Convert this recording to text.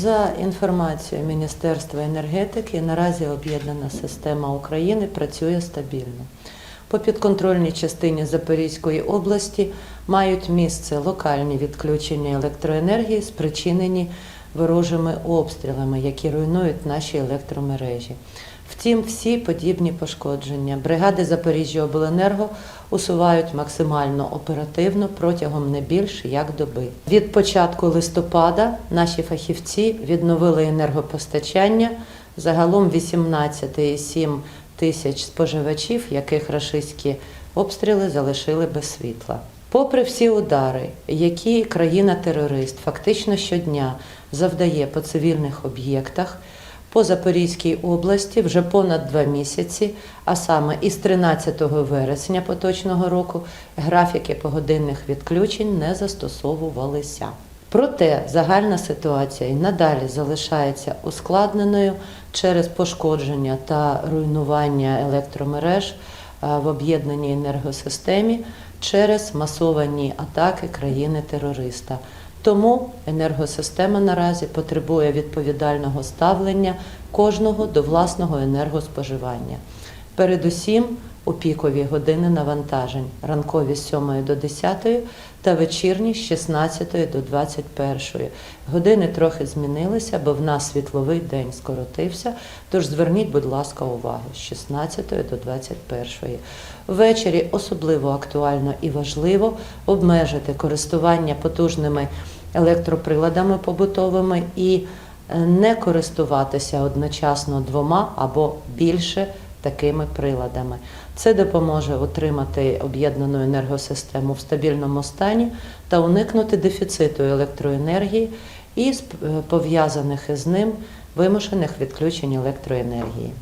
За інформацією Міністерства енергетики, наразі об'єднана система України працює стабільно. По підконтрольній частині Запорізької області мають місце локальні відключення електроенергії, спричинені ворожими обстрілами, які руйнують наші електромережі. Втім, всі подібні пошкодження бригади Запоріжжя-Обленерго усувають максимально оперативно протягом не більше як доби. Від початку листопада наші фахівці відновили енергопостачання загалом 18,7 тисяч споживачів, яких рашистські обстріли залишили без світла. Попри всі удари, які країна-терорист фактично щодня завдає по цивільних об'єктах, по Запорізькій області вже понад два місяці, а саме із 13 вересня поточного року, графіки погодинних відключень не застосовувалися. Проте загальна ситуація і надалі залишається ускладненою через пошкодження та руйнування електромереж е, в об'єднаній енергосистемі через масовані атаки країни-терориста. Тому енергосистема наразі потребує відповідального ставлення кожного до власного енергоспоживання. Передусім у пікові години навантажень ранкові з 7 до 10 та вечірні з 16 до 21. Години трохи змінилися, бо в нас світловий день скоротився, тож зверніть, будь ласка, увагу з 16 до 21. Ввечері особливо актуально і важливо обмежити користування потужними електроприладами побутовими і е, не користуватися одночасно двома або більше такими приладами. Це допоможе отримати об'єднану енергосистему в стабільному стані та уникнути дефіциту електроенергії і пов'язаних із ним вимушених відключень електроенергії.